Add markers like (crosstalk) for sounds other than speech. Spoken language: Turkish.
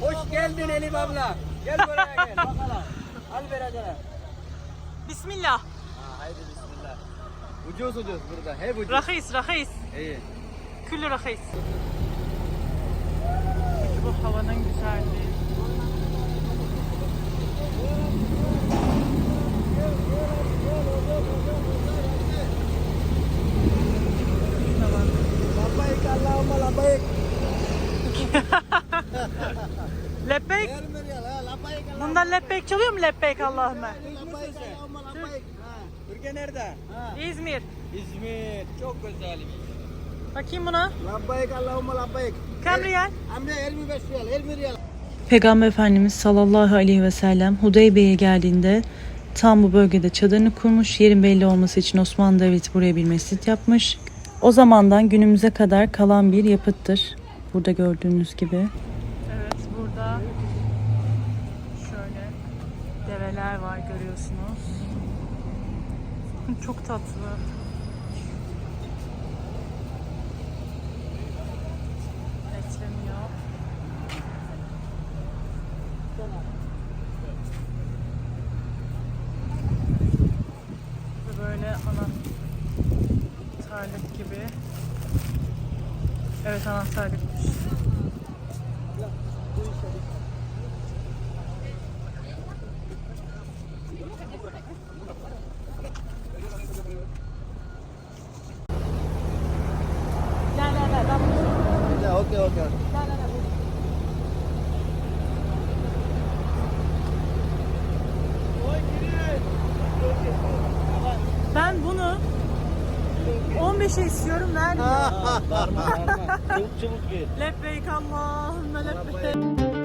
Hoş geldin Elif abla. Gel buraya gel bakalım. Al vereceğim. Bismillah. Ha, haydi bismillah. Ucuz ucuz burada. Hep ucuz. Rahis, rahis. İyi. Küllü rahis. Bu havanın güzelliği. Şuna bak. Labbaik Allahümme. Bundan lebbeyk çalıyor mu labbaik. Ha. Türkiye nerede? İzmir. İzmir. Çok güzel. Bakayım buna. Labbaik Allahümme labbaik. Kaç riyal? De 25 riyal. 20 riyal. Peygamber Efendimiz sallallahu aleyhi ve sellem Hudeybiye'ye geldiğinde tam bu bölgede çadırını kurmuş. Yerin belli olması için Osmanlı Devleti buraya bir mescit yapmış. O zamandan günümüze kadar kalan bir yapıttır. Burada gördüğünüz gibi. Burada şöyle develer var görüyorsunuz. (laughs) Çok tatlı. Beklemiyor. Bu böyle anahtarlık gibi. Evet anahtarlıkmış. Gel gel gel. Ben okey okey. Ben bunu 15'e istiyorum vermiyor. (laughs) Bağırma bağırma. Çabuk çabuk gel. Lebbeyk Allahümme lebbeyk.